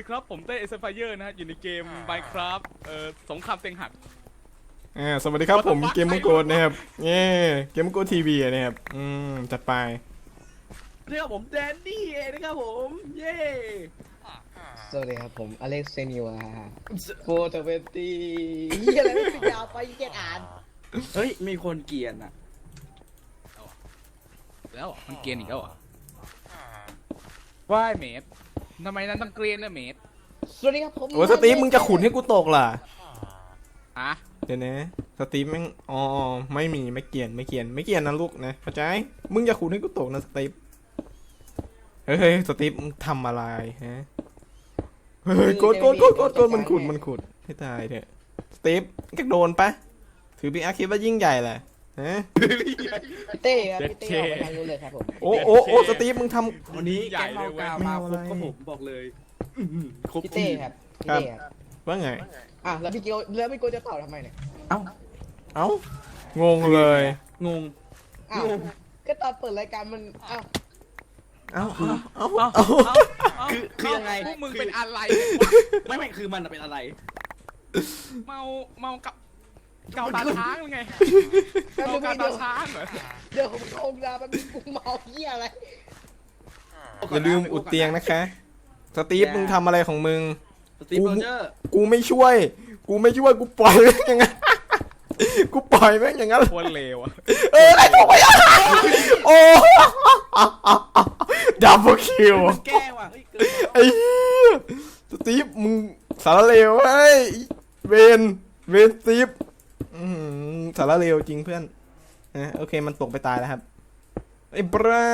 ดีครับ ผมเต้เอสไฟเยอร์นะฮะอยู่ในเกม Minecraft เอ่อสงครามเต็งหัก อ่าสวัสดีครับ What the ผม fuck เกมมังโกรนะครับเย้เกมมังโกรทีวีนะครับอืมจัดไปเรียกผมแดนนี่เองนะครับผม เย้สวัสดีครับผมอเล็กเซนิวาโฟร์ทเวนตี้เฮียอะไรไม่เป็นยาวไปเกียดอ่านเฮ้ย มีคนเกลียนอะ แล้วเหรอมันเกรียนอีกแล้วเหรอว่ายเมด ทำไมนั้นต้องเกรียนนะเมดสวัสดีครับผมโอ้สตีฟมึงจะขุนให้กูตกล่ะอะเดี๋ยวนะสตีฟแม่งอ๋อไม่มีไม่เกรียนไม่เกรียนไม่เกรียนนะลูกนะเข้าใจมึงจะขุนให้กูตกนะสตีฟเฮ้ยเฮ้ยสตีฟมึงทำอะไรฮะเฮ้ยโกดโกดโกดโกดโกดมันขุดมันขุดให้ตายเถอะสตีฟก็โดนปะถือพี่อาร์คิดว่ายิ่งใหญ่แหละ ฮะพี่เต้ครับพี่เต้ออกไปทางนู้นเลยครับผมโอ้โอ้โอ้สตีฟมึงทำวันนี้แกงเมากามาครบไม่ก็เอาอะไรผมบอกเลยอื้อหือครบพี่เต้ครับพี่ครับเต้ครับว่าไง อะแล้วพี่เกียวแล้วพี่โกจะตอบทำไมเนี่ยเอ้าเอ้างงเลย งง อ้าวก็ตอนเปิดรายการมันอ้าวเอ้าเอ้าเอ้าเอาเอ้าเอาเอาคือคือยังไงพวกมึงเป็นอะไร ไม่ไม่คือมันอะเป็นอะไร เมาเมากับ เกาตาช้างหรือไงแป๊บเกานึงกาพี่ตาเดี๋ยวช้างเหรอเดี๋ยวผมเข้าห้องน้ำแป๊บนึงกูเมาเหี้ยอะไร อย่าลืมอุดเตียงนะคะ สตีฟมึงทำอะไรของมึง สตีฟโรเจอร์กูไม่ช่วย กูไม่ช่วยกูปล่อยแม่งอย่างนั้นกูปล่อยแม่งอย่างนั้นโคนเลวอะเอออะไรของไปอะโอ้ดับเบิลคิวมันแก้ว่ะเฮ้ยเกินไอ้เหี้ยสตีฟมึงสารเลวเฮ้ยเวนเวนสตีฟอื้อหือ สารเลวจริงเพื่อนนะโอเคมันตกไปตายแล้วครับไอ้บรา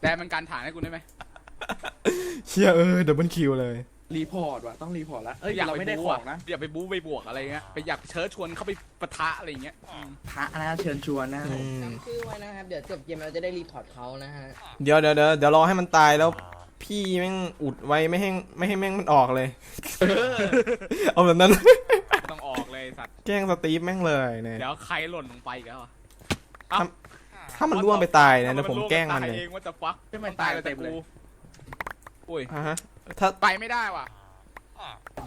แต่มันการฐานให้กูได้ไหมเชี่ยเออดับเบิลคิวเลย รีพอร์ตว่ะต้องรีพอร์ตแล้วเอ้ยอยากเราไปไม่ได้บู๊ขออะงนะอยากไปบู๊ไปบวกอะไรเงี้ยไปอยากเชิญชวนเข้าไปปะทะอะไรเงี้ยอืมพระนะเชิญชวนนะอืมจำชื่อไว้นะครับเดี๋ยวจบเกมเราจะได้รีพอร์ตเขานะฮะเดี๋ยวเดี๋ยวเดี๋ยวเดี๋ยวรอให้มันตายแล้วพี่แม่งอุดไว้ไม่ให้ไม่ให้แม่งมันออกเลย เอาแบบนั้น สัตว์แกล้งสตีฟแม่งเลยเนี่ย เดี๋ยวใครหล่นลงไปอีกแล้วอะถ้ามันล่วงไปตายนะเดี๋ยวผมแกล้งมันตายเลยเองว่าจะฟักไม่มันตายเต็มเลย อุ้ยอะฮะถ้าไปไม่ได้ว่ะ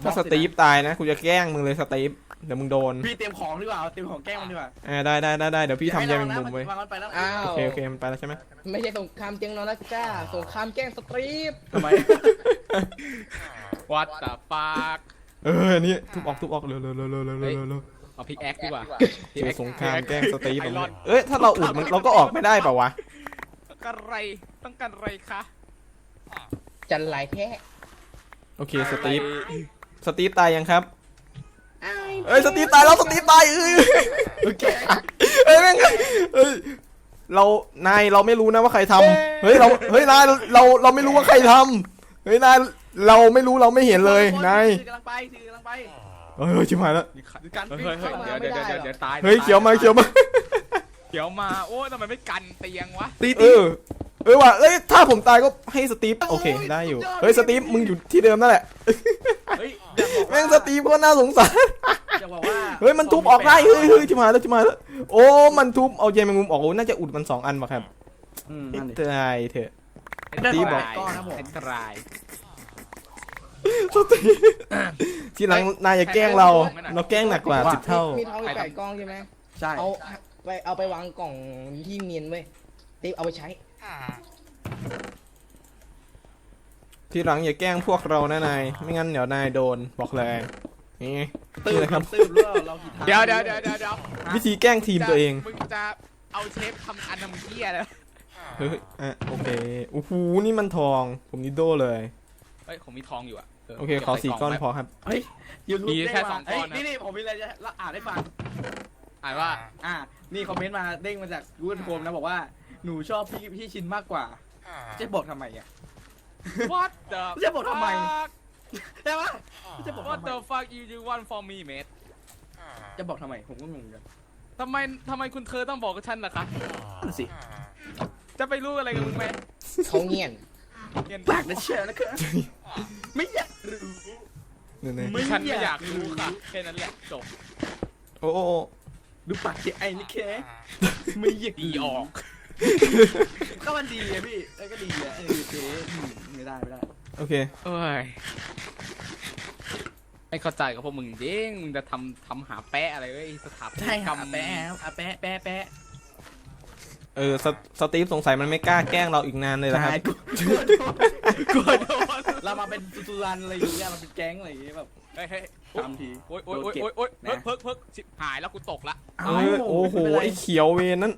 ถ้าสตีฟตายนะกูจะแกล้งมึงเลยสตีฟเดี๋ยวมึงโดนพี่เตรียมของดีกว่าเอาเตรียมของแกล้งมันดีกว่าอ่าได้ได้ได้ได้เดี๋ยวพี่ทำยาแมงมุมไว้วางมันไปแล้วอ้าวโอเคโอเคมันไปแล้วใช่ไหมไม่ใช่สงครามเตียงนอนแล้วจ้าสงครามแกล้งสตรีฟทำไมวัดตาปาก เอออันนี้ทุบออกทุบออกเร็วเร็วเร็วเร็วเร็วเร็วเร็วเอาพิกแอคดีกว่าเจอสงครามแกล้งสตีฟไอรอนเอ้ยถ้าเราอุดมันเราก็ออกไม่ได้เปล่าวะต้องการอะไรต้องการอะไรคะจันไหลแท้โอเคสตีฟสตีฟตายยังครับอ้ายเอ้ยสตีฟตายแล้วสตีฟตายเอ้ยโอเคเอ้ยแม่งเอ้ยเรานายเราไม่รู้นะว่าใครทำเฮ้ยเราเฮ้ยนายเราเราไม่รู้ว่าใครทำเฮ้ยนาย เราไม่รู้เราไม่เห็นเลยนายถือกำลังไปถือกำลังไปเฮ้ยชิบหายแล้วการเฮ้ยเฮ้ยเฮ้ยเดี๋ยวเดี๋ยวเดี๋ยวเดี๋ยวตายเฮ้ยเขียวมาเขียวมาเขียวมาโอ้ยทำไมไม่กันเตียงวะตีเอตีอเออว่ะเอ้ยถ้าผมตายก็ให้สตีฟโอเคได้อยู่เฮ้ยสตีฟมึงอยู่ที่เดิมนั่นแหละเฮ้ยอยากบอกว่าแม่งสตีฟก็น่าสงสารอยากบอกว่าเฮ้ยมันทุบออกได้เฮ้ยเฮ้ยชิบหายแล้วชิบหายแล้วโอ้มันทุบเอาเยแมงมุมออกโอ้น่าจะอุดมันสองอันป่ะครับอืมไอ้นั่นดิตายเถอะได้ตีของบอกก้อนนะผมเป็นตราย สตีฟทีหลังนายอย่าแกล้งเรา เราแกล้งหนักกว่าสิบเท่า มีทองอีกแปดกล้องใช่ไหมใช่ เอาไปเอาไปวางกล่องที่เนียนเว้ยตีฟเอาไปใช้ ทีหลังอย่าแกล้งพวกเรานะนาย ไม่งั้นเดี๋ยวนายโดนบอกเลย นี่ตื่นี่นแหละคครัรับบตื่นแล้วเรากี่ทางเดี๋ยวเดี๋ยวเดี๋ยวเดี๋ยวเดี๋ยววิธีแกล้งทีมตัวเอง มึงจะเอาเชฟทำอันทำเกี้ยเลยเฮ้ยอะโอเคโอ้โหนี่มันทอง ผมนิโดเลย เฮ้ยผมมีทองอยู่อะ โอเคขอสี่ก้อนพอครับ เฮ้ยยูทูบมีแค่สองก้อนนะ นี่นี่ผมมีอะไรจะอ่านให้ฟัง อ่านว่า อ่า นี่คอมเมนต์มาเด้งมาจากกูเกิลโคมนะบอกว่าหนูชอบพี่พี่ชินมากกว่า จะบอกทำไมอะ what the จะบอกทำไม fuck ใช่ปะจะบอก what ทำไม the fuck you you want for me mate จะบอกทำไมผมก็งงกันทำไมทำไมคุณเธอต้องบอกกับฉันล่ะคะนั่นสิ จะไปรู้อะไรกับมึงไหมเขาเงียนเงียน ปากนะเชียวนะครับไม่อยากรู้เนี่ยไม่ๆฉันไม่อยากรู้ค่ะแค่นั้นแหละจบโอ้โอ้โอ้ดูปากเจ๊ไอ้นี่แค่ไม่อยากดีออก ก็มันดีอะพี่เอ้ยก็ดีอะเออเจ๊อืมไม่ได้ไม่ได้โอเคเอ้ยไม่เข้าใจกับพวกมึงจริงมึงจะทำทำหาแปะอะไรเว้ยสถาปัตใช่ยกครรัรบมแปะอะแปะแปะแปะ เออสสตีฟสงสัยมันไม่กล้าแกล้งเราอีกนานเลยนะครับใช่กูกูโดนเรามาเป็นสุรันอะไรอย่างเงี้ยเราเป็นแก๊งอะไรอย่างเงี้ยแบบ เฮ้ยเฮ้ยทำทีโอ๊ยโอ๊ยโอ๊ยโอ๊ยโอ๊ยเพิกเพิกเพิกชิบหายแล้วกูตกละ เออโอ้โหไม่เป็นไรไอ้เขียวเวนนั้น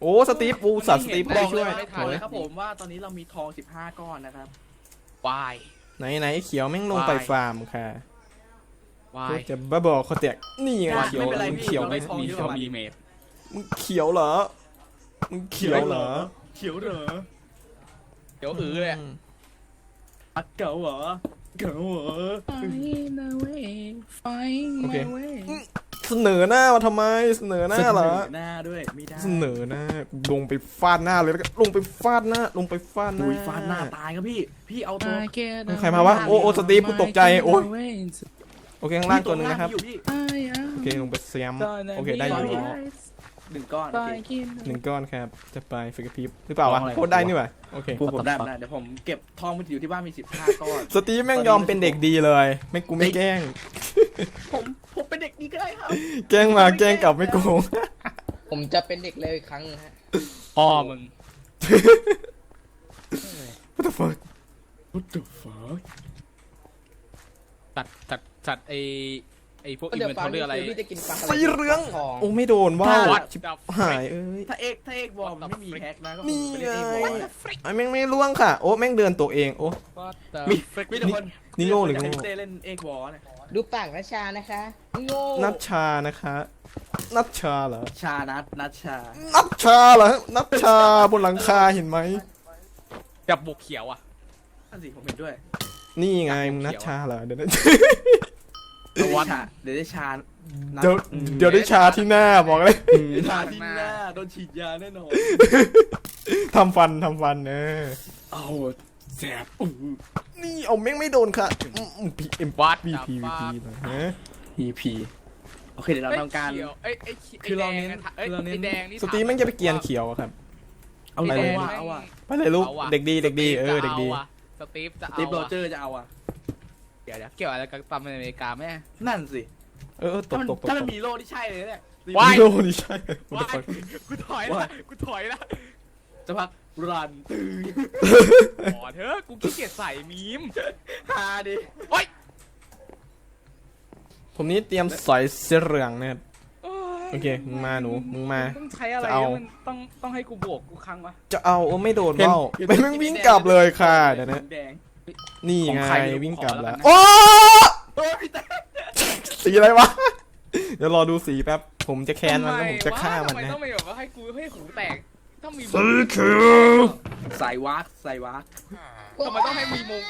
โอ้สตีฟอูสัตว์สตีฟบได้อกช่เลวยยว่าบอกเลยครับผมว่าตอนนี้เรามีทอง15ก้อนนะครับวายไหนไหนไอ้เขียวแม่งลงไปฟาร์มค่ะวาเพื่อยจะบ้าบอเขาแตกนี่ไงวายเขียวไม่เป็นไรมึงพี่เขียวเราไหมได้ทองมีเยอะเขากว่ามีเมดมึงเขียวเหรอ มึงเขียวเหรอเขียวเหรอเดี๋ยวอื้อเลยอะมอักเก๋าเหรอเก๋าเหรอ Find a way Find โอเค my way เสนอหน้ามาทำไมเสนอหน้าเหรอ หน้าด้วยไม่ได้เสนอหน้าลงไปฟาดหน้าเลยแล้วก็ลงไปฟาดหน้า ลงไปฟาดหน้า อุ้ยฟาดหน้าตายครับพี่ พี่เอาตัวใครมาวะโอ้โอ้สตีฟกูตกใจโอ้โอเคข้างล่างตัวหนึงนะครับ พี่อยู่พี่โอเคลงไปเสียม โอเคได้อยู่พี่ หนึ่งก้อนโอเค หนึ่งก้อนครับ จะไปฟิกระพริบหรือเปล่าวะลองอะไร โคตรได้นี่หว่าโอเคผมผมได้ผมได้เดี๋ยวผมเก็บทองมันอยู่ที่บ้านมี15ก้อน สตีฟแม่งยอมเป็นเด็กดีเลย ไม่กูไม่แกล้ง ผมผมเป็นเด็กดีก็ได้ครับแกล้งมาแกล้งกลับไม่โกง ผมจะเป็นเด็กเลวอีกครั้งนะฮะพ่อมึง What the fuck What the fuck จัดจัดจัดไอ ไอพวกก็อินเดี๋ยวเวนฟัทอรี่อะไรพี่จะกินปลาสีเหลืองทองโอ้ไม่โดนว่าววัดชิบดับหายเอ้ยถ้าเอกถ้าเอกบอลมันไม่มีแฮกนะก็นี่ผมไงไม่ได้เอกบอลนะไอ้แม่งไม่ล่วงค่ะ โอ้แม่งเดินตัวเองโอ้มีมีแต่คนนี่โง่หรือมีแต่คนโง่อยากให้พี่เต้เล่นเอกบอลเนี่ยดูปากนะชานะคะโง่นัชชานะคะนัชชาเหรอชานัทนัทชานัชชาเหรอนัชชาบนหลังคาเห็นไหมจับบุกเขียวอะนั่นสิผมเห็นด้วย นี่ไงมึงนัชชาเหรอเดี๋ยวนะ เดี๋ยวได้ชาเดี๋ยวได้ชานัทเดี๋ยวอืมเดี๋ยวได้ชาที่หน้าบอกเลยชาที่หน้าโดนฉีดยาแน่นอนทำฟันทำฟันเออเอาแสบอู้นี่เอาแม่งไม่โดนค่ะพีเอ็มวัดบีดับพีวีฟ้าพีนะฮะพีพีโอเคเดี๋ยวเราทำการเขียวไอ้ไอ้เขียวคือเราเน้นไอ้คือเราเน้นไอ้แดงนี่สตรีมแม่งจะไปเกรียนเขียวอะครับ เอาไปเอาเลยว่ะเอาว่ะไปเลยลูกอาว่ะเด็กดีเด็กดีเออเด็กดีจะาว่ะสตีฟจะเอาติ๊บโรว่ะเจอร์จะเอาอะเดี๋ยวเดี๋ยวเกี่ยวอะไรกับตำในอเมริกาไหมนั่นสิเออเออตถ้ากมันตกตกถ้าตมันกมีโล่ที่ใช่เลยเนี่ยว้ายโอ้นี่ใช่ ว้ายกูถอยละกูถอยละจะพักรันตื้อขอเถอะกูขี้เกียจใส่มีมฮาดิโอ๊ยผมนี้เตรียมสอยเสื้อเหลืองนะครับโอเคมึงมาหนูมึงมา ต้องใช้อะไรจะเอา มันต้องต้องให้กูบวกกูครั้งวะจะเอาโอ้ไม่โดนเบ้าไม่แม่งวิ่งกลับเลยค่ะเดี๋ยวนะ แดง นี่ของไงใครไม่รู้วิ่งกลับขอแล้แล้ววกันนะ โอ้โอ้ยพี่เต้สีอะไรวะ เดี๋ยวรอดูสีแป๊บ ผมจะแค้นมันแล้วผมจะฆ่ามันทำไมนะต้องมีแบบว่าให้กูให้หูแตกต้องมีสีเขียวใส่วักใส่วักทำไมต้องให้มีโมง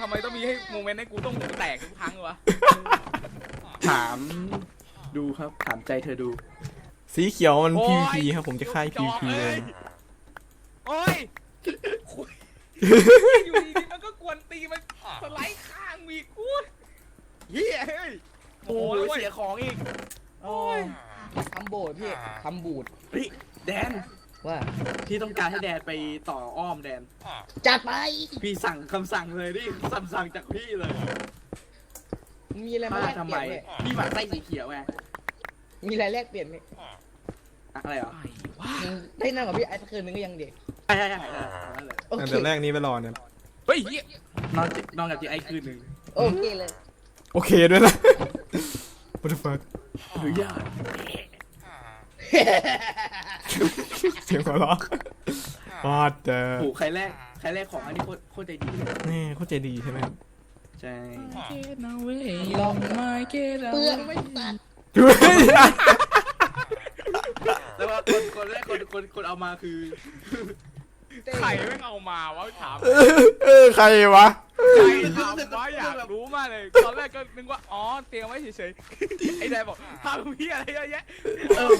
ทำไมต้องมีให้โมเมนต์ให้กูต้องหูแตกทุกครั้งวะถาม ดูครับถามใจเธอดู สีเขียวมันโอ้ย PVP ครับผมจะฆ่าจอก PVP เลเลยยโอ้ยคุย อยู่ดีๆมันก็กวนตีมันสไลด์ข้างมีกูเฮียเฮ้ยโอ้โอ้โหยแล้วเว้ยเสียของอีกโอ้ยทำโบดพี่ทำบูดเฮ้ยแดนว่า พี่ต้องการให้แดนไปต่ออ้อมแดน จัดไป พี่สั่งคำสั่งเลยนี่คำสั่งจากพี่เลยมีอะไรมามาแลกทำเปไมลี่ยนไหมพี่หมั่นไส้สีเขียวไงมีอะไรแลกเปลี่ยนไหมอะไรเหรอยังได้นั่งกับพี่ไอ้สักคืนนึงก็ยังเด็กใช่ใช่ใช่นั่นแหละ โออันเคดับแรกนี้ไปรอเนี่ย เฮ้ยเฮียนอนจินอนกับจีไอคืนหนึ่งโอเคเลย โอเคด้วยนะ What the fuck อนุญาตเสียงหัวเราะวอดเดอโอ้ใครแรกใครแรกของอันนี้โคตรโคตรใจดีเลยนี่เข้าใจดีใช่ไหมครับใช่ลองเปลืองไม่ตัดแล้วว่าคนคนแรกคนคนคนเอามาคือ ใครแม่งเอามาวะถามเออใครวะ ใครถามว่าอยากรู้มากเลยตอนแรกก็นึกว่าอ๋อเตรียมไว้เฉยๆไอ้นายบอกทำเพี้ยอะไรเยอะแยะเออ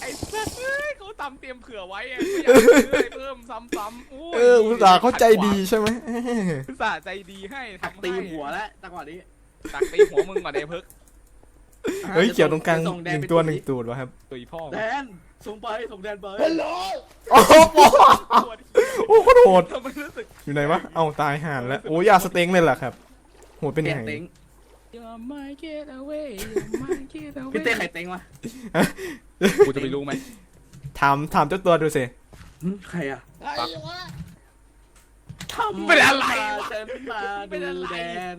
ไอ้สัสเอ้ยเขาทำเตรียมเผื่อไว้ไงไม่อยากซื้ออะไรเพิ่มซ้ำๆอุ้ยเอออุตส่าห์เข้าใจดีใช่ไหมอุตส่าห์ใจดีให้ตักทำให้ตีหัวแล้วจังหวะนี้ตักตีหัวมึงก่อนเดยวเพิกเฮ้ยเขียวตรงกลางจะส่แดหนึ่งไปตัวหนึ่งตูดวะครับตุยพ่อแดน ส่งไปส่งแดนไปฮัลโหลโอ้โหตัวเหี้ยโอ้โคตรโหดทำไมรู้สึกอยู่ไหนวะ เอ้าตายห่านแล้ว โอ้ยาสเต็งเลยเหรอครับ โหดเป็นเตะยังไงเต็ง You're my getaway You're my getaway พี่เต้ใครเต็งวะกูจะไปรู้ไหมถามถามเจ้าตัวดูสิหึใครอะไอ้วะทำเป็นอะไรวะฉันมาเป็นอะไรดูแดน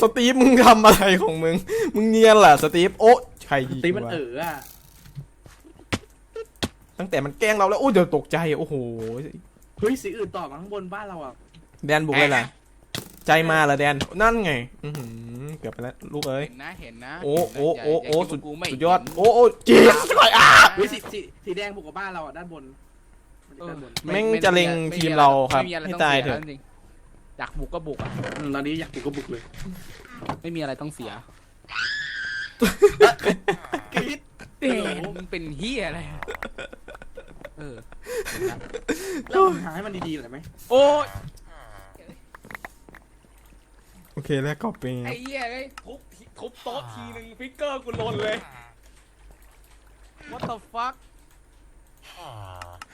สตีฟมึงทำอะไรของมึง มึงเนียนเหรอสตีฟโอ้ใครยิงตีมันวะเอ๋ออะ ตั้งแต่มันแกล้งเราแล้วโอ้เดี๋ยวตกใจโอ้โหเฮ้ยสีอื่นต่อมาข้างบนบ้านเราอะแดนบุกเลยล่ะใจมาเหรอแดนนั่นไงอือหือเกือบไปแล้วลูกเอ้ย เห็นนะเห็นนะโอ้โอ้โอ้โอ้ย่าสุดคิว่ากูไม่สุดยอดเห็นโอ้โอ้เจี๊ยบช่วยอะเฮ้ยสีสีสีแดงบุกกับบ้านเราอะด้านบนมันอยู่ด้านบนแม่งจะเล็งทีมเราครับไม่มีอะไให้ตายเถอะงสีแล้วจริงอยากบุกก็บุกอะอืมตอนนี้อยากบุกก็บุกเลย ไม่มีอะไรต้องเสียกรี๊ด เด็มึงเป็นเฮียอะไรเออเห็นละแล้วมึงหาให้มันดีๆหน่อยไหมโอ้ยโอเคแล้วก็เป็นไอ้เหี้ยไอ้ยทุบทีทุบโต๊ะทีนึงฟิกเกอร์กูหล่นเลย What the fuck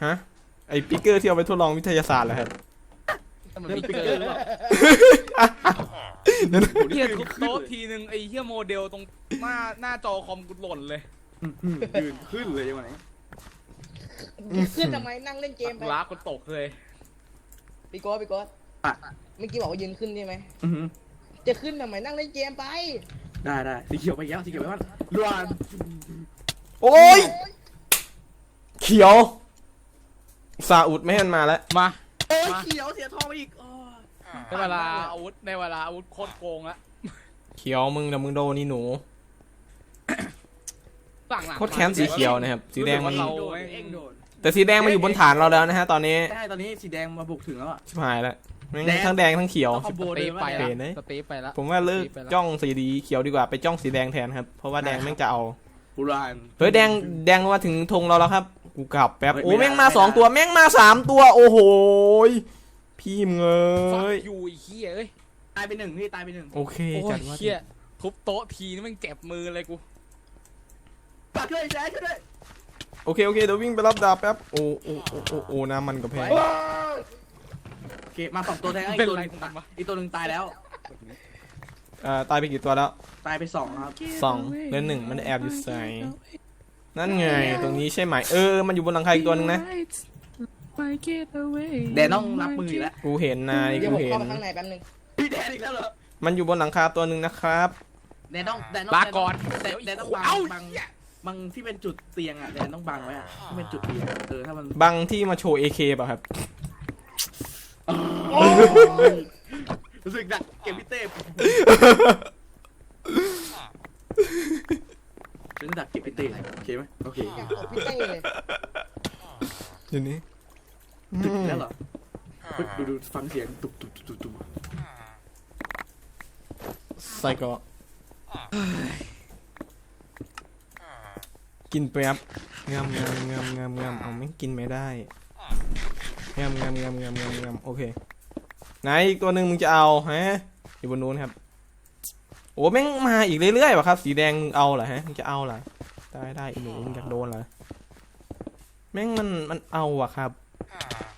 ฮะไอปิกเกอร์ที่เอาไปทดลองวิทยาศาสตร์เหรอครับมันเล่นฟิกปิกเกเกออร์ร์หรือหเปรือล่าเปล่าเหี้ยทุบโต๊ะทีนึงไอ้เหี้ยโมเดลตรงหน้าหน้าจอคอมกูหล่นเลย ยืนขึ้นเลยยังไงขึ้นทำไมนั่งเล่นเกมไปล้ากูตกเลยพี่โก้พี่โก้อะเมื่อกี้บอกว่ายืนขึ้นใช่ไหมอื้อหือจะขึ้นทำไมนั่งเล่นเกมไปได้ได้สีเขียวไปแล้วสีเขียวไปบ้านรวนโอ้ย เขียว ซาอุดไม่ให้มันมาแล้ว มา โอ้ยเขียวเสียทองไปอีกโอ้ยในเวลาอาวุธในเวลาอาวุธโคตรโกงละเขียวมึงนะมึงโดนนี่หนู สั่งหลังโคตรแค้นสีเขียวนะครับ สีแดงมันรู้สึกว่าเราโดนเองโดนแต่สีแดงมาอยู่บนฐานเราแล้วนะฮะตอนนี้ใช่ตอนนี้สีแดงมาบุกถึงแล้วอะ ชิบหายแล้วแม่งแดง ทั้งแดงทั้งเขียว ต้องคอมโบสเดิตีมฟว่าไปไงละเห็นไหมสตีฟไปละ ผมว่าเลิกสีไปแล้วจ้องสีดีเขียวดีกว่าไปจ้องสีแดงแทนครับ เพราะว่าแดงแม่งจะเอา บุราน เฮ้ยแดงแดงมาถึงธงเราแล้วครับ กูกลับแป๊บเฮ้ยโอ้ไม่ได้แม่งมาไม่ได้สองตัวแม่งมาสามตัว โอ้โหยพี่มึงเอ้ฟักยอยู่ไอ้เหี้ยเอ้ยตายไปหนึ่งพี่ตายไปหนึ่งโอเคโอ้จัยดว่าเหี้ยทุบโต๊ะทีนี่มันเจ็บมือเลยกู ฝากด้วยแจ๊คช่วยด้วยโอเค โอเค เดี๋ยววิ่งไปรับดาบแป๊บ โอ้โอ้โอ้โอ้โอ้น้ำมันกับแพงโอเคมาสองตัวแทนอีเป็นกตัวหไรนึงของมันวะอีกตัวหนึ่งตายแล้ว อ่าตายไปกี่ตัวแล้วตายไปสองครับสองเหลือหนึ่งมันแอบอยู่ใส่นั่นไง ตรงนี้ใช่ไหมเออ มันอยู่บนหลังคาอีกตัวหนึงนะ แดนต้องรับมืออีกแล้วกูเห็นนายเดี๋ยวกูผมเห็เข้าน ไปข้างในแป๊บนึงพี่แดนอีกแล้วเหรอมันอยู่บนหลังคาตัวหนึ่งนะครับ แดนต้องแดนต้องลาก่อน แดนแดนต้องบังเอ้าบัง บังที่เป็นจุดเตียงอะแดนต้องบังไว้อะที่เป็นจุดเตียงเออถ้ามันบังที่มาโชว์ AK ป่ะครับรู้สึกหนักเก็บพี่เต้รู้สึกหนักเก็บพี่เต้โอเคไหมโอเคอยากตบพี่เต้เลยเดี๋ยวนี้ตึกแล้วเหรอเฮ้ยดูดูฟังเสียงตุบตุบตุบตุบตุบใส่เก็ กินแป๊บงามงามงามงามงามเอาไม่กินไม่ได้งามงามงามงามงามงามโอเคไหนอีกตัวหนึ่งมึงจะเอาฮะอยู่บนนู้นครับโอ้แม่งมาอีกเรื่อยๆว่ะครับ สีแดงมึงเอาเหรอฮะมึงจะเอาเหรอได้ได้ไอ้หนูมึงอยากโดนเหรอแม่งมันมันเอาอะครับ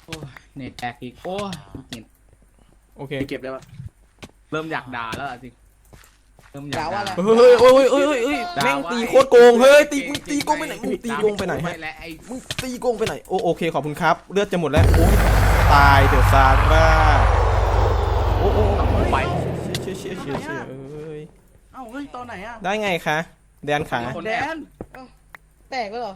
โอ้ยเน็ตแตกอีกโอ้ยเน็ตโอเค ไปเก็บได้ปะเริ่มอยากด่าแล้วอะจริง เริ่มอยากด่าว่าอะไร เฮ้ยเฮ้ยเฮ้ยเฮ้ยเฮ้ยแม่งตีโคตรโกง เฮ้ย ตีมึงตีโกงไปไหนมึงตีโกงไปไหนฮะม่และไอ้มึงตีโกงไปไหน โอโอเค ขอบคุณครับ เลือดจะหมดแล้ว โอ้ยตายเถอะซาร่าโอ้โอ้ไปเชี่ยเชี่ยเชี่ยเชี่ยเอ้ย เอ้าเฮ้ยตอนไหนอะได้ไงคะ แดนขาคนแดแอบนแตกแล้วเหรอ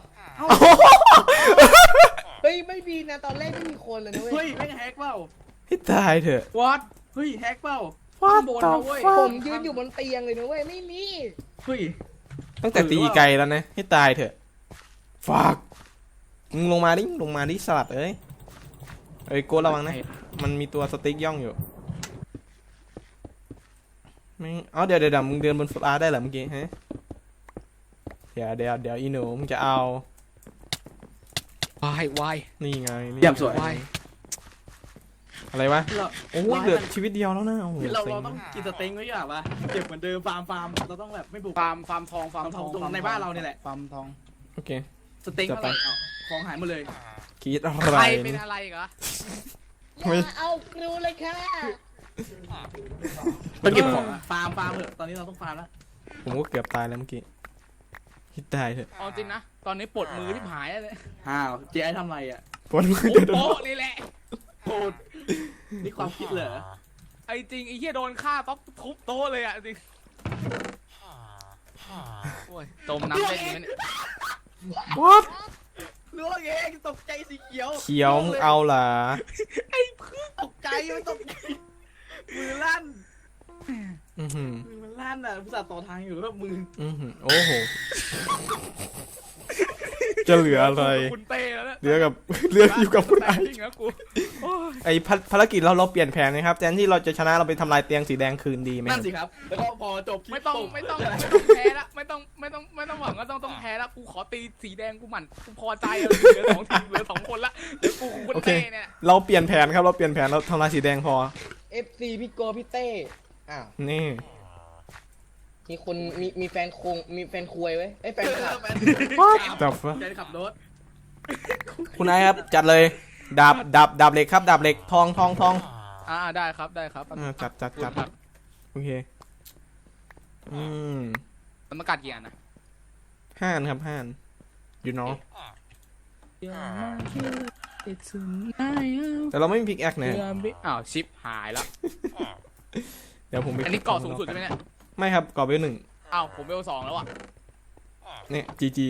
เฮ้ย ไม่มีนะ ตอนแรกไม่มีคนเลยนะเว้เฮ้ยย แม่งแฮกเปล่าให้ตายเถอะวัดเฮ้ยแฮกเปล่า What ข้างบน the นะเว้ย fuck ผมยืนอยู่บนเตียงเลยนะเว้ยไม่มีเฮ้ย ตั้งแต่ตีไกลแล้วนะ ให้ตายเถอะฝากมึงลงมาดิลงมาดิสลัดเอ้ยเอ้ยโกดระวังนะ มันมีตัวสติ๊กย่องอยู่ไม่เอาเดี๋ยวเดี๋ยวเดี๋ยวมึงเดินบนฟ้าได้เหรอเมื่อกี้ฮะเดี๋ยวเดี๋ยวเดี๋ยวอีหนูมึงจะเอาวายวายนี่ไงนี่เยี่ยมสวย วาย อะไรวะเราโอ้ยเหลือชีวิตเดียวแล้วนะโอ้โหเราซ็งเราต้องกินสเต็งไว้ดีกว่าปะเก็บเหมือนเดิมฟาร์มฟาร์มเราต้องแบบไม่บุก ฟาร์มฟาร์มทองฟาร์มทองฟาร์มทองตรงในบ้านเราเนี่ยแหละ ฟาร์มทองโอเค สเต็งจะเท่าไปไหร่เอาของหายหมดเลยโอเคคิดอะใคไรรเป็นเนี่ยอะไรเหรออย่าเอากรูเลยค่ะต้องเก็บของอะฟาร์มฟาร์มเถอะตอนนี้เราต้องฟาร์มแล้วผมก็เกือบตายแล้วเมื่อกี้คิดได้เถอะเอาจริงนะ ตอนนี้ปวดมือที่หายเลยอ้าวเจ๊ไอ้ทำอะไรอะปวดมือโอ้เดี๋ยวโดนโหนี่แหละ โกรธนี่ความคิดเหรอไอ้จริงไอ้เหี้ยโดนฆ่าปั๊บทุบโต๊ะเลยอะจริงโอ้ยจมน้ำได้ดีไหมเนี่ยวัดล่วงเองตกใจสีเขียวเขียวมึงเอาเหรอตกใจมันตกใจมือลั่นอือหือมือมันลั่นอะผู้สาห์ต่อทางอยู่แล้วมืออือหือโอ้โห จะเหลืออะไร คุณเต้แล้วนะเหลือกับ เหลืออยู่กับคุณไอจริงนะกูโอ้ยไอภาภารกิจเราเราเปลี่ยนแผนนะครับแทนที่เราจะชนะเราไปทำลายเตียงสีแดงคืนดีไหมคนั่รันบสิครับ แล้วก็พอจบคลิปไม่ต้องปุ๊บไม่ต้องไม่ต้องแพ้ละไม่ต้องไม่ต้องไม่ต้องหวังว่าต้องต้องแพ้ละกูขอตีสีแดงกูหมั่นกูพอใจอะเหลือสองทีมเหลือสองคนละเดี๋ยวกูคุณโอเค เต้เนี่ยเราเปลี่ยนแผนครับเราเปลี่ยนแผนเราทำลายสีแดงพอ FC พี่โกพี่เต้ อ้าว นี่ มีคนมีมีแฟนคงมีแฟนคุยไว้ไอ้ยแฟนคลับจับฟะใจขับรถคุณไอครับจัดเลยดาบดาบดาบเหล็กครับ ดาบเหล็กทองทองทองอ่าได้ครับได้ครับอ่าจัดจัดจัดครับโอเคอืมมันมากัดกี่อันนะห้านครับห้านอยู่เนาะแต่เราไม่มีพิกแอคนะอ้าวชิปหายแล้วเดี๋ยวผมไปอันนี้เกาะสูงสุดใช่ไหมเนี่ย ไม่ครับเกาะเบลหนึ่งอ้าวผมเวลสองแล้วอะเนี่ยจีจี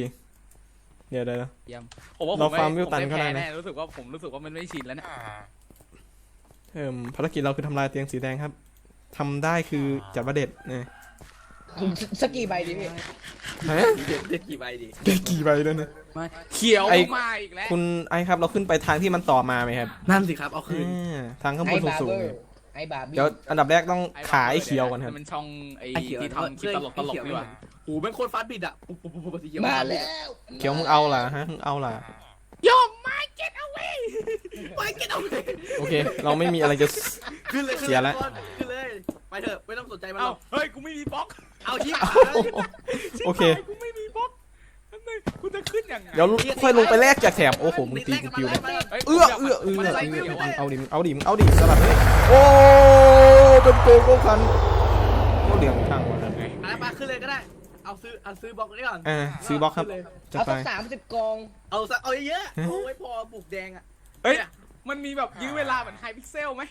เดี๋ยวเดี๋ยว เยี่ยมผมว่าผเรามไม่ฟาร์มวิวผมตันไม่ก็ได้แพ้นะ แน่รู้สึกว่าผมรู้สึกว่ามันไม่ชินแล้วเนี่ยเอ่มภารกิจเราคือทำลายเตียงสีแดงครับทำได้คือจัดประเด็ดเนี่ยสักกี่ใบดีพี่ฮะเด็ดเด็ดกี่ใบดีได้กี่ใบแล้วเนี่ยเขียวไอ้ มาอีกแล้วคุณไอครับเราขึ้นไปทางที่มันต่อมาไหมครับนั่นสิครับเอาคืน อ่าทางข้างบไอ้นบาร์สูเบงอๆร์ ไอ้บาร์บี้เดี๋ยวอันดับแรกต้องขายเขียวก่อนครับมันช่องไอ้ไอ้เขียวที่ทำคลิปตลกตลกๆดีกว่าโอ้โหเป็นคนฟันบิดอะปุ๊บปุ๊บปุ๊บปุ๊บสีเขียวมาแล้วเขียวมึงเอาล่ะฮะมึงเอาล่ะโยมมาเก็ตเอาไว้ไปเก็ตเอาเลยโอเค เราไม่มีอะไรจะขึ้นเลยขึ้นเสียแล้วขึ้นเลยไปเถอะไม่ต้องสนใจมันหเอ้ารอกเฮ้ยกูไม่มีบล็อกเอาชิบโอเคกูไม่มีบล็อกนั่นเลยกูจะขึ้นยังไงเดี๋ยวค่อยลงไปแลกจากแถบโอ้โหมึงตีกูปิวเลย ฮ้ยเอื้อกูเอื้ออยากเอื้อมันเอื้ออะไรเอื้เขียวออะเอาดิมึงเอาดิมึงเอาดิสลับเลยโอ้เป็นโกโก้คันก็เหลืองทางวะอะไรปะขึ้นเลยก็ได้ เอาซื้อเอาซื้อบล็อกนี้ก่อนอ่าซื้อบล็อกครับขึ้นเลยจะเอาไปสักสามสิบกอง เอาสักเอาเยอะๆเอาไว้พอบุกแดงอะเฮ้ยมันมีแบบยื้อเวลาเหมือนไฮพิกเซลไหม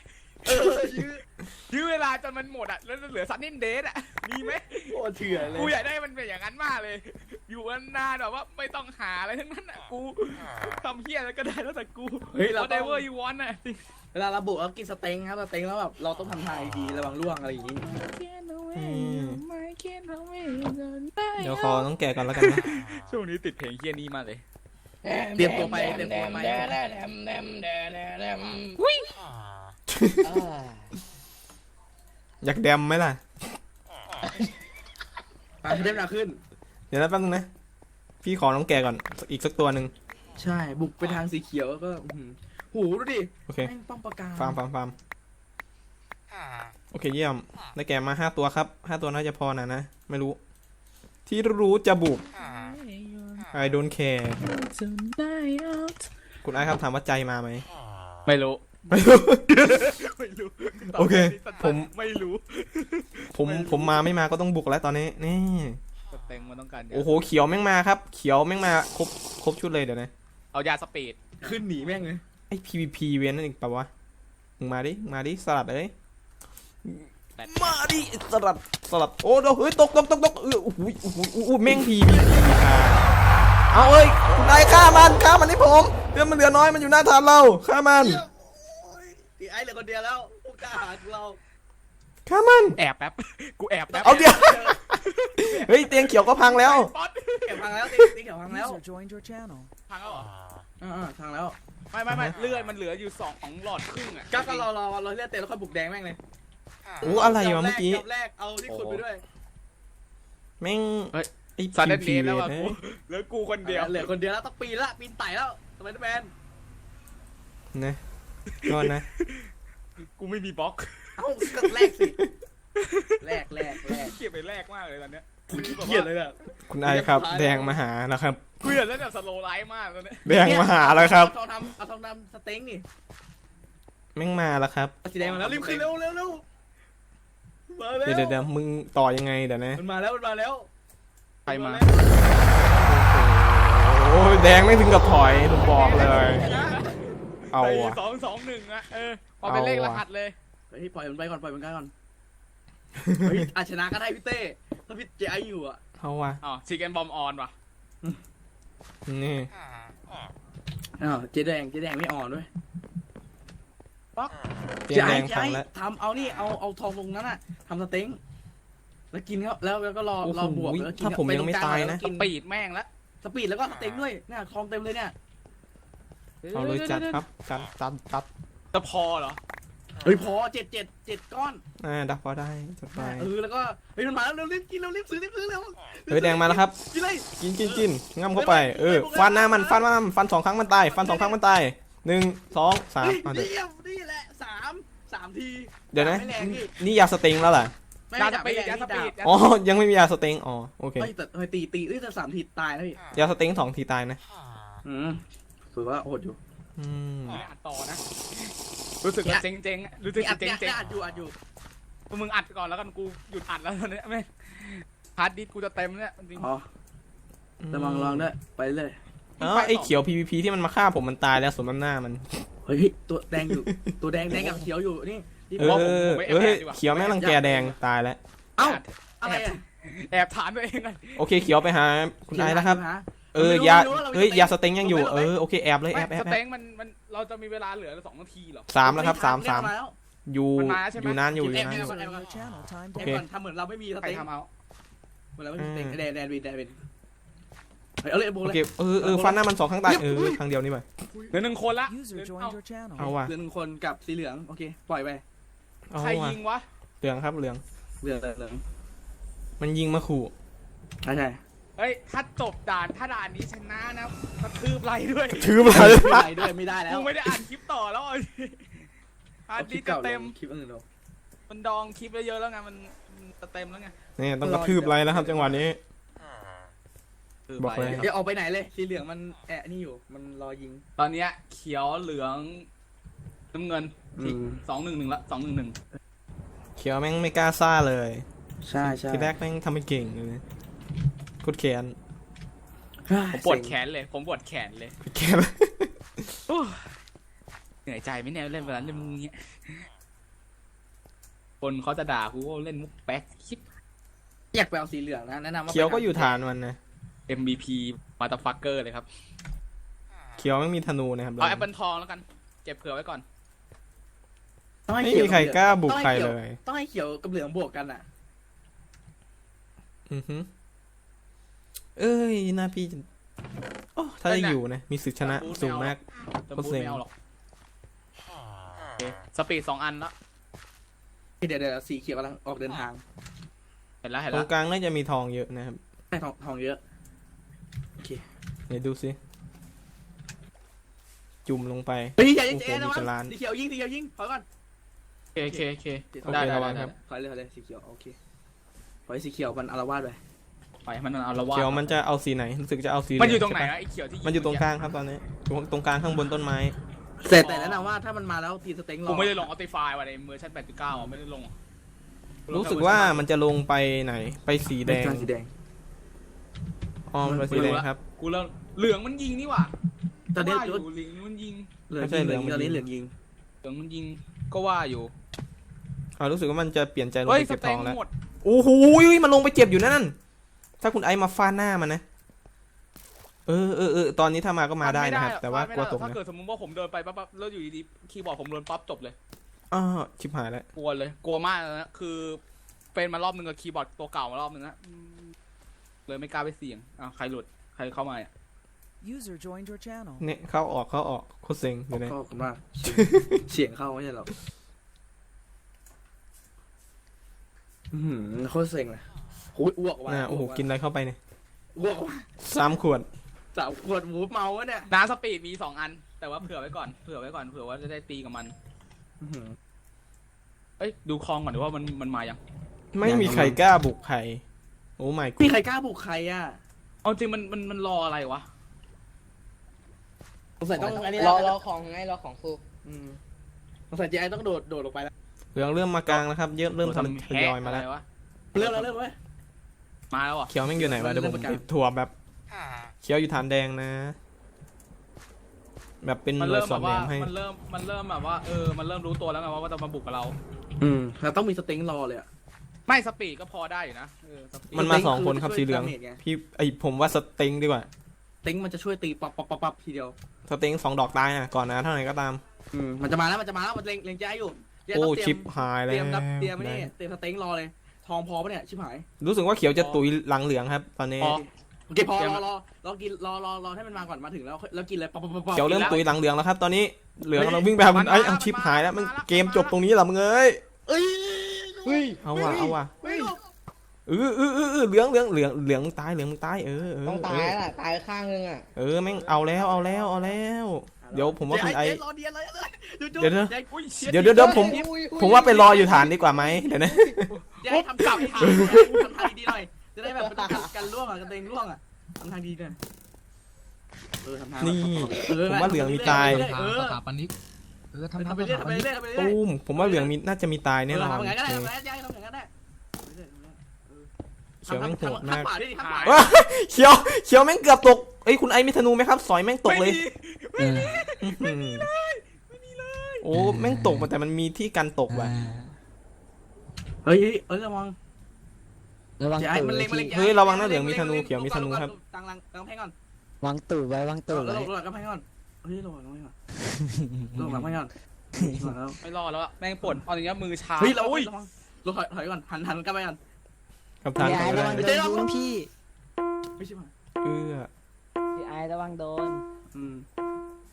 เออยื้อยื้อเวลาจนมันหมดอะ แล้วเหลือซันนินเดทอะ มีไหมโคตรเถื่อนเลยกูอยากได้มันเป็นอย่างนั้นมากเลย อยู่นานๆแบบว่าไม่ต้องหาอะไรทั้งนั้นอะ กูทำเฮียอะไรก็ได้แล้วแต่กูเฮ้ยเราต้อง whatever you want อะเวลาเราบุกเรากินสเต็งครับสเต็งแล้วแบบเราต้องทำทางดีๆระวังร่วงอะไรอย่างงี้อืมเดี๋ยวขอต้องแก่ก่อนแล้วกันนะช่วงนี้ติดเพลงเฮียนี่มากเลยเตรียมตัวไปเตรียมตัวไป แดมแดมแดมแดมแดมแดมแดมอุ้ยอ่าอยากแดมไหมล่ะ ไปให้ได้เวลาขึ้น เดี๋ยวนะแป๊บนึงนะ พี่ขอน้องแก่ก่อน อีกสักตัวหนึ่งใช่ บุกไปทางสีเขียวแล้วก็อื้อหือหูดูดิโอเค แม่งป้อมปากกาฟาร์มฟาร์มฟาร์มโอเคเยี่ยม ได้แก่มาห้าตัวครับห้าตัวน่าจะพอนะนะ ไม่รู้ ที่รู้จะบุก I don't care คุณไอ้ครับถามว่าใจมาไหมไม่รู้ ไม่รู้ ไม่รู้โอเคผม ไม่รู้ผมผมมาไม่มาก็ต้องบุกแล้วตอนนี้นี่สเต็งมันต้องการโอ้โหเขียวแม่งมาครับ เขียวแม่งมาครบครบชุดเลยเดี๋ยวนะเอายาสปีดขึ้นหนีแม่งเลยไอ้ PVP เวียนนั่นอีกปะวะมึงมาดิมาดิสลัดเอ้ยมาดิสลัดสลัดโอ้โหเฮ้ยตกตกตกตกเออโอ้โหโอ้โหโอ้โหแม่ง PVP อะเอาเอ้ยคุณนายฆ่ามันฆ่ามันให้ผมเรื่องมันเหลือน้อยมันอยู่หน้าฐานเราฆ่ามันตีไอ้เหลือคนเดียวแล้วผู้กล้าหาญของเราฆ่ามันแอบแป๊บ กูแอบแป๊บเอาเดี๋ยวเฮ้ยเตียงเขียวก็พังแล้ว ป๊อตเขียวพังแล้วตีตีเขียวพังแล้ว User joined your channel. พังแล้วเหรอ อ่าๆพังแล้วไม่ไม่ไม่เลือดมันเหลืออยู่สองของหลอดครึ่งอะก็ก็รอรอรอเลือดเต็มแล้วค่อยบุกแดงแม่งเลยโอ้อะไรวะเมื่อกี้จับแรกเอาที่คุณไปด้วยแม่งไอ้ซันเดน PVP เดนแล้วอะเว้กูยเหลือกูคนเดียวเหลือคนเดียวแล้วต้องปีนละปีนไต่แล้วสไปเดอร์แมนนะ ก่อนนะ กูไม่มีบล็อกเอ้าก็แรกสิแรกแรกแรกเก็บไปแรกมากเลยตอนเนี้ยเกลียดเลยอะคุณไอครับ แดงมาหาแล้วครับกูเห็นแล้วแบบสโลไลท์มากตอนเนี้ยแดงมาหาแล้วครับ เอาทองทำเอาทองทำสเต็งนี่แม่งมาแล้วครับสีแดงมาแล้วรีบขึ้นเร็วเร็วเร็วมาแล้วเดี๋ยวเดี๋ยวเดี๋ยวมึงต่อยังไงเดี๋ยวนะ มันมาแล้วมันมาแล้วใครมา โอ้ยแดงไม่ถึงกับถอยผมบอกเลย เอาไปอะสองสองหนึ่งอะเออพอเป็นเลขรหัสเลยเฮ้ยปล่อยมันไปก่อนปล่อยมันไปก่อนเฮ้ยอาชนะก็ได้พี่เต้ถ้าพี่เจไออยู่อะเอาวะอ๋อชิคเก้นบอมออนว่ะนี่อ้าวเจ๊แดงเจ๊แดงไม่อ่อนด้วยเตียงแดงเจ๊พังไอ้แล้วทำเอานี่เอาเอาทองตรงนั้นอะทำสเต็งแล้วกินครับแล้วแล้วก็รอโอ้โหรอบวกแล้วกินถ้าผมยังไม่ตายนะปตรงกลงแล้วกิปีดแม่งละสปีดแล้วก็สเต็งด้วยเนี่ยทองเต็มเลยเนี่ย เอาเลยจัดครับจัดจัดจัดจะพอเหรอเฮ้ยพอเจ็ดเจ็ดเจ็ดก้อนอ่าดับพอได้จัดไปเออแล้วก็เฮ้ยมันมาแล้วเร็วรีบกินเร็วรีบซื้อรีบซื้อเร็วเฮ้ยแดงมาแล้วครับกินเลยกินกินกินง่ำเข้าไปเออฟันหน้ามันฟันมันฟันสองครั้งมันตายฟันสองครั้งมันตายหนึ่งสองสามเฮ้ยอะเดี๋ยวเดียวนี่แหละสามสามทีเดี๋ยวนะไม่แรงพี่นี่ยาสเต็งแล้วเหรอไม่ยาสดาบปีไม่ดแรงยาสนี่ปีดาดบอ๋อยังไม่มียาสเต็งอ๋อโอเคเฮ้ยแต่เฮ้ยตีตีเอ้ยแต่สามทีตายนะพี่ยาสเต็งสองทีตายนะอืม ถือว่าโหดอยู่อืมไม่อัดต่อนะ รู้สึกว่าเจ๊งๆอะรู้สึกนี่อัดเจ๊เนี่ยงอัดอยู่อัดอยู่ๆมึงอัดก่อนแล้วกันกูหยุดอัดแล้วตอนเนี้ยไม่ฮาร์ดดิสก์กูจะเต็มเนี่ยจริงอ๋อระวังลองด้วยไปเลยอ๋อไอเขียว PVP ที่มันมาฆ่าผมมันตายแล้วสมน้ำหน้ามัน เฮ้ยพี่ตัวแดงอยู่ตัวแดงแดงกับเขียวอยู่นี่นี่เออเออเขียวแม่งรังแกแดงตายแล้วเอ้าอะไรอะแอบถามตัวเองกันโอเคเขียวไปหาคุณไอแล้วครับหา เออไม่รู้ยาไม่รู้เราไม่เฮ้ยรู้ยาสเต็งยังอยู่เราไม่เอรู้อโอเคแอบเลยแอบแอสบแอเต็บงมันมันเราจะมีเวลาเหลือสองนาทีเหรอ สามแล้วครับสามสามเรียกแล้วอยู่มันมาใช่ไหม อยู่นานอยู่อยู่เอ็มนานเอ็อมยู่เอ็มเอ็ม Channel time โอเอ็เคมก่อนทำเหมือนเราไม่มีสใครเต็งทำเอาเหมือนเราไม่มีสเต็งอืมแดนแดนวินแดนวินเฮ้ยเอาเลยโบโอเลยเคเออเออฟันหน้ามันสองครั้งตายเออครั้งเดียวนี่ไปเหลือหนึ่งคนละ User เอา joined your channel. เอาว่ะเหลือหนึ่งคนกับสีเหลืองโอเคปล่อยไปเอาใครว่ะยิงวะเหลืองครับเหลืองเหลืองเหลืองเหลืองมันยิงมาขู่ใช่ใช่ เฮ้ย ถ้าจบด่านถ้าด่านนี้ชนะนะกระทืบไหลด้วยถือมาไม่ได้ด้วยไม่ได้แล้กูวไม่ได้อ่านคลิปต่อแล้วอะฮาร์ดดิสก์จะเต็ม คลิปอื่นเรามันดองคลิปไว้เยอะแล้วไงมันมันจะเต็มแล้วไง นี่ต้องกระทืบไรแล้วครับ จังหวะนี้ บอกเลย เดี๋ยวออกไปไหนเลยสีเหลืองมันแอะนี่อยู่มันรอยิง ตอนเนี้ยเขียวเหลืองน้ำเงินอืมสองหนึ่งหนึ่งละสองหนึ่งหนึ่งเขียวแม่งไม่กล้าซ่าเลย ใช่ใช่ทีแรกแม่งทำไม่เก่งเลย กดแขนผมปวดแขนเลย ผมปวดแขนเลยกดแขนโอ้เหนื่อยใจไหม่แน่เล่นเวลาเล่นมุกเงี้ย คนเขาจะด่ากูว่าเล่นมุกแป๊กคลิปอยากไปเอาสีเหลืองนะแนะนำว่าเขียวก็อยู่ฐานมันนะ MVP มาตาฟักเกอร์เลยครับ เขียวไม่มีธนูนะครับเอาแอปเปิลทองแล้วกัน เก็บเผื่อไว้ก่อน ต้องให้ไม่เขียวมีใครกล้าบุกต้องใครห้ขีวเลย ต้องให้เขียวกับเหลืองบวกกันอะ อือฮึ เอ้ยหน้าพี่จะโอ้ถ้าได้นั่นน่ะอยู่นะ มีสิทธิชนะสูงมากจะโคตรพูดเซ็งไม่เอาหรอกโอเคสปีดสองอันแล้วเดี๋ยวเดี๋ยวสีเขียวกำลังออกเดินทาง เห็นแล้วเห็นตรแล้งวกลางน่าจะมีทองเยอะนะครับได้ทองทองเยอะ เดี๋ยวดูสิจุ่มลงไป เฮ้ยอย่าโอ้เจ๊โหนะมีวะเป็นล้านสีเขียวยิงสีเขียวยิงถอยก่อนโอเคโอเคโอเค โอเคได้ได้ระวัได้งครับ ถอยเลยถอยเลยสีเขียวโอเคปล่อยสีเขียวมันอารวาสไป ไปมันเอาละว่าเขียวมันจะเอาสีไหนรู้สึกจะเอาสีมันอยู่ตรงเหไหนลือะไอ้เขียวที่ใช่ปะมันอยู่ตรงกลางครับตอนนี้อยู่ตรงกลางข้างบนต้นไม้แต่แต่แนะนำว่าถ้ามันมาแล้วตีสเต็งรอกูไม่ได้ลงออติฟายว่ะในเวอร์ชัน8.9อะไม่ได้ลงรู้สึกว่ามันจะลงไปไหนไปสีแดงสีแดงอ๋อมันไปสีแดงครับ กูเริ่มเหลืองมันยิงนี่หว่าตอนนี้ว่าอยู่เหลืองมันยิงเหลืองไม่ใช่ยิงเหลืองเหลืองตอนนี้เหลืองยิงเหลืองมันยิงก็ว่าอยู่อ่ารู้สึกว่ามันจะเปลี่ยนใจลงเฮ้ยไปสเก็บเต็ทองงแล้วหมดโอ้โหมันลงไปเจ็บอยู่นั่น ถ้าคุณไอซ์มาฟาดหน้ามันนะ เออเออเออตอนนี้ถ้ามาก็มาได้นะครับ แต่ว่ากลัวตกถ้านะเกิดสมมติว่าผมเดินไปปั๊บปั๊บแล้วอยู่ดีๆคีย์บอร์ดผมโดนปั๊บจบเลย อ้าวชิบหายแล้ว กลัวเลย กลัวมากเลยนะ คือเป็นมารอบนึงกับคีย์บอร์ดตัวเก่ามารอบนึงนะอืมเลยไม่กล้าไปเสี่ยงอะใครหลุด ใครเข้ามาอะ User joined your channel. เนี่ยเข้าออกเข้าออกโคตรเซ็งเดี๋ยวนะขอบคุณมาก เสียงเข้าไม่ใช่หรออืมโคตรเซ็งเลย โอ้ยอ้วกว่ะน่ะโอ้โหกินอะไรเข้าไปเนี่ยอ้วกว่ะสามขวดสาวขวดหมูเมาวะเนี่ยน้ำสปีดมีสองอัน แต่ว่าเผื่อไว้ก่อนเผื่อไว้ก่อนเผื่อว่าจะได้ตีกับมัน อื้อหือเอ้ยดูคลองก่อนดีว่ามันมันมายังไม่มีใครกล้าบุกใครโอ้ไม่มีใครกล้าบุกใครอะเอาจริงมันมันมันรออะไรวะสงสัยต้องอันนี้รอนะรอของไงรอของฟูอืมสงสัยเจไอต้องโดดโดดลงไปแล้วเหลืองเริ่มมากลางแล้วครับ เยอะเริ่มททยอยมาแล้วะไรวะเริ่มแล้วเริ่มแล้ว มาแล้วอะ เขียวแม่งอยู่ไหนวะเดี๋ยวผมเริ่มมากลางถั่วแบบเขียวอยู่ฐานแดงนะ แบบเป็นมันเรือเริ่มสแบอดบแนว่า มให้ มันเริ่ม มันเริ่มแบบว่า เออ มันเริ่มรู้ตัวแล้วไงว่าว่าจะมาบุกกับเรา อืมเราต้องมีสเต็งรอเลยอะไม่สปีดก็พอได้อยู่นะเออสปีดมันมาสเต็งสองคนคือครับช่วยสีเหลืองดาเมจไง พี่ไอผมว่าสเต็งดีกว่าสเต็งมันจะช่วยตีปับปับปับปับทีเดียว สเต็งสองดอกตายนะก่อนนะเท่าไหร่ก็ตาม อืมมันจะมาแล้วมันจะมาแล้วมันเล็งเล็งเจไออยู่เจไอโอ้ต้องเตรีชิยปมหายแล้เตรีวยมรับเตรียมไม่นี่เตรียมสเต็งรอเลย ทองพอปะเนี่ยชิบหาย รู้สึกว่าเขียวจะตุยหลังเหลืองครับ ตอนนี้ พอ โอเคพอรอรอรอกินรอรอรอให้มันมาก่อนมาถึงแล้วแล้วกินเลยปับปับปับปับเขียวเริ่มแล้วตุยหลังเหลืองแล้วครับ ตอนนี้เหลืองเฮ้ยเราวิ่งไปหามัคุนณมาไอ้ยแล้วเอาชิปมันมาหายแล้วมัมันนมาแล้วเกมจบตรงนี้เหรอมึงเอ้ยเอ้ยเฮ้ยเอาว่ะเอาว่ะเฮ้ยเออเออเออเออเหลืองเหลืองเหลืองเหลืองมึงตายเหลืองมึงตายเออเออต้องเอตายอล่ะตายข้างนึงอะเออแม่งเอาแล้วเอาแล้วเอาแล้ว เดี๋ยวผมว่าคุณไอเจรอเดียนเลยเลยจุ๊เดี๋ยวนะเจอุ้ยเดี๋ยวเดี๋ยวเดี๋ยวผมอุ้ยอุ้ยผมว่าไปรออยู่ฐานดีกว่าไหมเดี๋ยวนะเจให้ทำกลับทางทำทางดีๆหน่อย จะได้แบบมันกันกันร่วงอะกันเตงร่วงอะทำทางดีหน่อยเออทำทางนี่ เออผมว่าเหลืองมีตาย เออสถาปนิกเออทำทำทำไปสเรื่อยถาทำปไปนิกเรื่อยทำไปเรื่อยตูมผมว่าเหลืองมีน่าจะมีตายแน่นอนทำไงก็ได้โอทำเคไงก็ได้ทำไงก็ได้เขียวแม่งโหดมากทำป่าดิทำป่าว้าเขียวเขียวแม่งเกือบตก เอ้ยคุณไอมีธนูไหมครับ สอยแม่งตกเลย เอออื้อหือโอ้แม่งตกมาแต่มันมีที่กันตกว่ะเฮ้ยเอ้ยระวังระวังอย่าให้ตูดมันเล็งมันเล็งเฮ้ยระวังนะเหลืองมีธนูเขียวมีธนูครับตั้งลังตั้งแพงก่อนวางตูดไว้วางตูดระไว้วังกำแพงก่อนเฮ้ยระวังกำแพงก่อนระวังกำแพงก่อนแล้วไม่รอดแล้วอะแม่งปวดเอาอย่างเงี้ยมือชาเฮ้ยระวังอุ้ยระวังเราถอยถอยก่อนหันหันกลับไปก่อนกับทานพี่ไปไอ้ระได้วังโดเจ๊นระวังรุ่นพี่ไม่ใช่ป่ะเอื้อ พี่ไอ้ระวังโดน อืม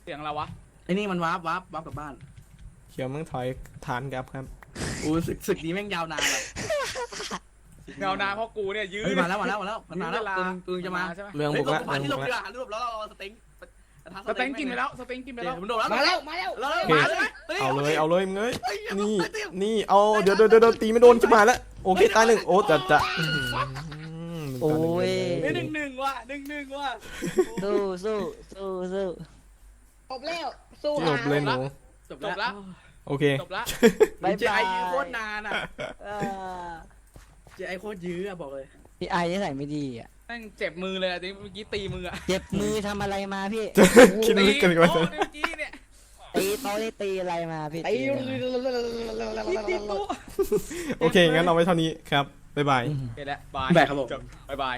เสียงอะไรวะไอ้นี่มันวาร์ปวาร์ปวาร์ปกลับบ้านเขียวแม่งถอยฐานกลับครับโอ้ศึกศึกนี้แม่งยาวนานเลยเงานาเพราะกูเนี่ยยื้อ เฮ้ยมาแล้วมาแล้วมาแล้วมันมาแล้วตึงตึงจะมาใช่ไหมเรื่องเฮ้บุยกละผ่านที่เรื่ลองงบุกดีกละว่าหันรูปแล้วเราสเต็งสเต็งกินไปแล้วสเต็งกินไปเดี๋แล้วยวมันโดดแล้วมาแล้วมาแล้วแล้วโอเคมาเลยเอาเลยเอาเลยมึงเอ้ยนี่นี่เอาเดี๋ยวเดี๋ยวเดี๋ยวตีไม่โดนขึ้นมาแล้วโอเคตายหนึ่งโอ้จะจะอื้อหือ โอ้ยเฮ้ยหนึ่งหนึ่งว่ะหนึ่งหนึ่งว่ะสู้สู้สู้สู้จบแล้วสู้จบเลยหนูจบแล้วโอเค จบละบายเจบาไอยยื้อโคตรนานอะเออเจไอโคตรยื้ออะบอกเลยพี่ไอ้นี่ใส่ไม่ดีอะแม่งเจ็บมือเลยอะเมื่อกี้ตีมืออะเจ็บมือทำอะไรมาพี่ คิดลึกกันดีกว่าโอ้เมื่อกี้เนี่ยตีโต๊ะนี่ตีอะไรมาพี่ตีตีอะไรมาตีตีตู้โอเคงั้นเอาไว้เท่านี้ครับ บ๊ายบายอืมโอเคแล้วบายแบกครับผม จบบ๊ายบาย